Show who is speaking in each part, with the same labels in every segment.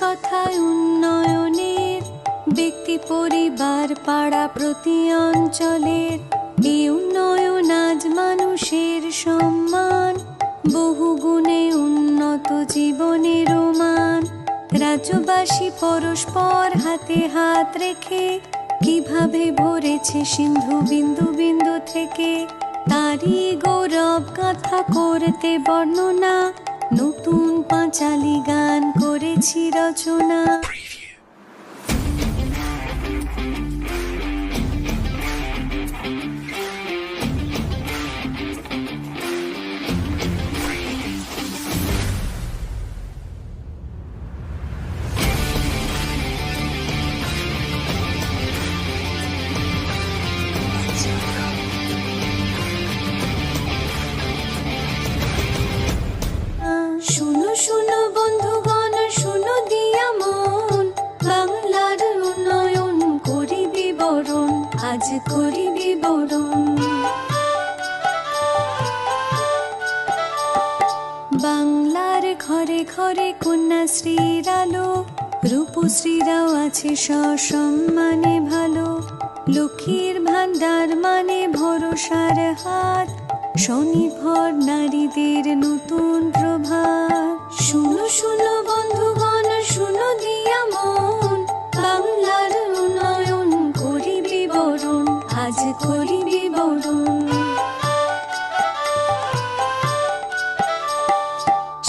Speaker 1: কথায় উন্নয়নের ব্যক্তি, পরিবার, পাড়া, প্রতি অঞ্চলের এই উন্নয়ন আজ মানুষের সম্মান। বহু গুণে উন্নত জীবনের মান। রাজ্যবাসী পরস্পর হাতে হাত রেখে কীভাবে ভরেছে সিন্ধু বিন্দু বিন্দু থেকে, তারই গৌরব কথা করতে বর্ণনা নতুন পাঁচালি গান করেছি রচনা। আজ করি বিবরণ বাংলার ঘরে ঘরে কন্যাশ্রীর আলো, রূপশ্রীরাও আছে সসম্মানে ভালো। লক্ষ্মীর ভান্ডার মানে ভরসার হাত, স্বনির্ভর নারীদের নতুন প্রভাত। শুনো শুনো বন্ধুগণ, শুনো দিয়া মন, বাংলার আজ করি বিবরণ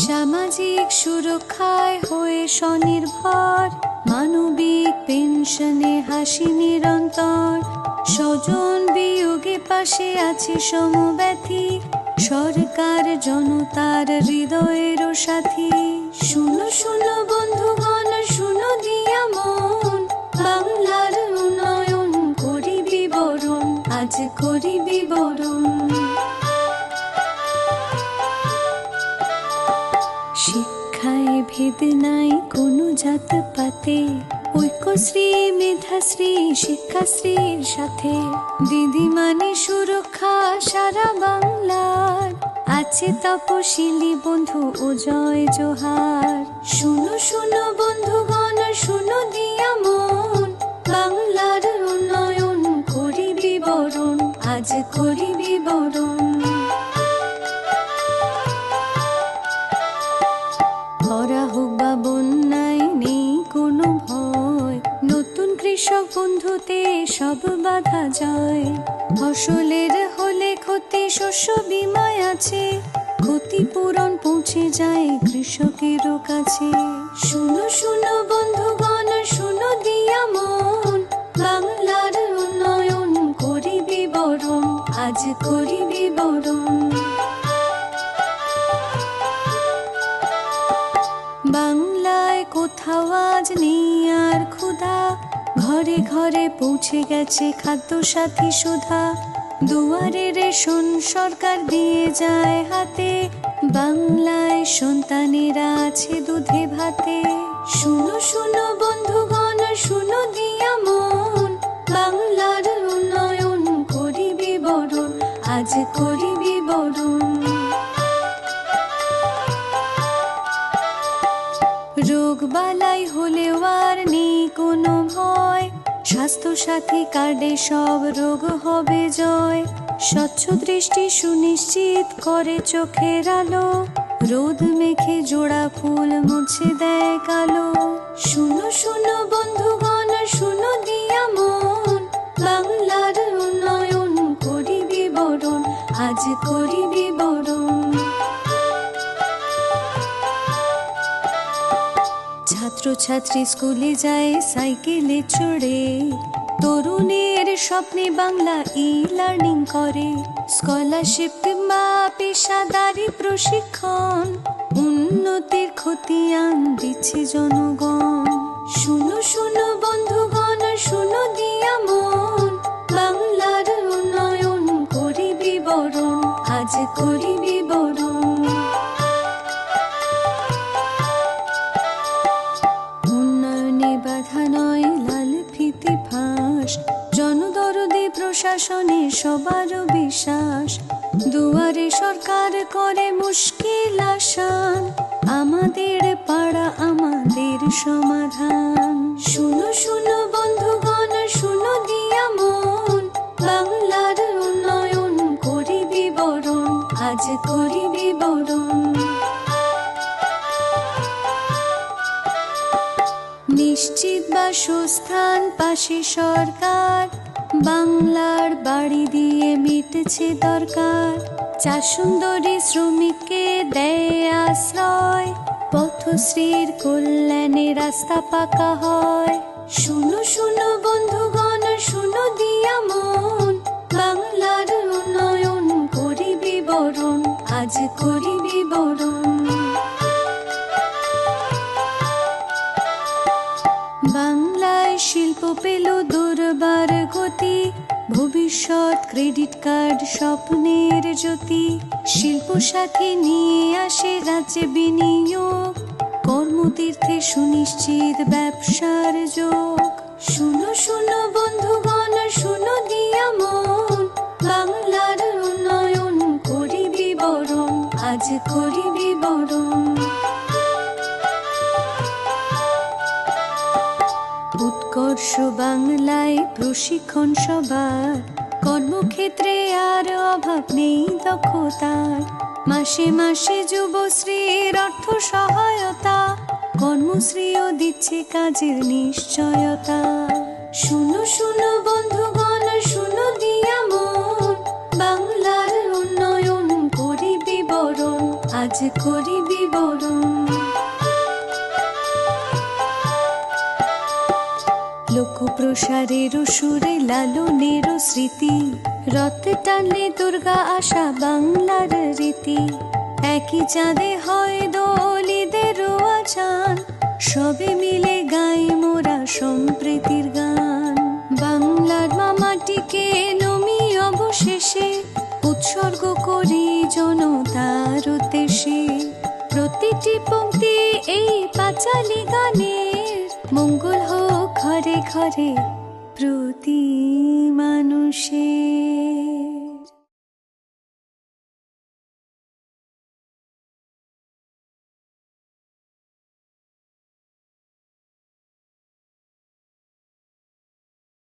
Speaker 1: সামাজিক সুরক্ষায় হয়ে স্বনির্ভর, মানবিক পেনশনে হাসি নিরন্তর। স্বজন বিয়োগে পাশে আছে সমব্যথী, সরকার জনতার হৃদয়ের সাথী। শুনো শুনো, বন্ধুগণ আজ করি বিবরণ শিক্ষায় ভেদ নাই কোনো জাত পাতে। ঐক্যশ্রী মেধাশ্রী শিক্ষাশ্রীর সাথে। দিদি মানে সুরক্ষা সারা বাংলার। আছে তপশিলি বন্ধু ও জয় জোহার। শুনো শুনো বন্ধুগণ, শুনো দিয়া মন। আজ করি বিবরণ খরা হোক বা বন্যায় নেই কোনো ভয়, নতুন কৃষক বন্ধুতে সব বাধা যায়। ফসলের হলে ক্ষতি, শস্য বিমায় আছে। ক্ষতিপূরণ পৌঁছে যায় কৃষকেরও কাছে। শুনো শুনো বন্ধুগণ আজ করি বিবরণ বাংলায় কোথাও আজ নেই আর ক্ষুধা। ঘরে ঘরে পৌঁছে গেছে খাদ্য সাথী সুধা। দুয়ারে রেশন সরকার দিয়ে যায় হাতে। বাংলায় সন্তানেরা আছে দুধে ভাতে। শুনো করি বিবরণ। রোগ বালাই হলেও আর নেই কোনো ভয়। স্বাস্থ্য সাথী কার্ডে সব রোগ হবে জয়। স্বচ্ছ দৃষ্টি সুনিশ্চিত করে চোখের আলো। রোদ মেখে জোড়া ফুল মুছে দেয় কালো। শুনো শুনো বন্ধুগণ আজ করি বিবরণ ছাত্রছাত্রী স্কুলে যায় সাইকেলে চড়ে। তরুণের স্বপ্নে বাংলা ই লার্নিং করে। স্কলারশিপ কিংবা পেশাদারি প্রশিক্ষণ। উন্নতির খতিয়ান দিচ্ছে জনগণ। শুনো শুনো বন্ধুগণ করি ফাঁস। জনদরদে প্রশাসনে সবার বিশ্বাস। দুয়ারে সরকার করে মুশকিল আসান। আমাদের পাড়া আমাদের সমাধান। শুনো বাসস্থান পাশে সরকার। বাংলার বাড়ি দিয়ে মিটছে দরকার। চা সুন্দরী শ্রমিককে দেয় আশ্রয়। পথশ্রীর কল্যাণে রাস্তা পাকা হয়। শুনো শুনো বন্ধুগণ, শুনো দিয়া মন। বাংলার উন্নয়ন করি বিবরণ আজ করি বিবরণ শিল্প পেল দুর্বার গতি। ভবিষ্যৎ ক্রেডিট কার্ড স্বপ্নের জ্যোতি। শিল্প সাথী নিয়ে আসে রাজ্যে বিনিয়োগ। কর্মতীর্থে সুনিশ্চিত ব্যবসার যোগ। শুনো শুনো বন্ধুগণ, শুনো দিয়া মন বাংলার উন্নয়ন করি বিবরণ, আজ করি বিবরণ। বাংলায় প্রশিক্ষণ সবার। কর্মক্ষেত্রে আর অভাব নেই দক্ষতার। মাসে মাসে যুবশ্রীর অর্থ সহায়তা। কর্মশ্রীও দিচ্ছে কাজের নিশ্চয়তা। শুনো শুনো বন্ধুগণ, শুনো দিয়া মন। বাংলার উন্নয়ন করি বিবরণ আজ করি প্রসারের সুরে লালনের স্মৃতি। রথ টানলে দুর্গা আশা বাংলার রীতি। একই চাঁদে হয় দলিদের আচান সবে মিলে গাই মোরা সম্প্রীতির গান। বাংলার মামাটিকে নমি অবশেষে, উৎসর্গ করি জনতার উদ্দেশ্যে। প্রতিটি পংক্তি এই পাঁচালি গানের মঙ্গল হোক। ঘরে ঘরে প্রতি মানুষের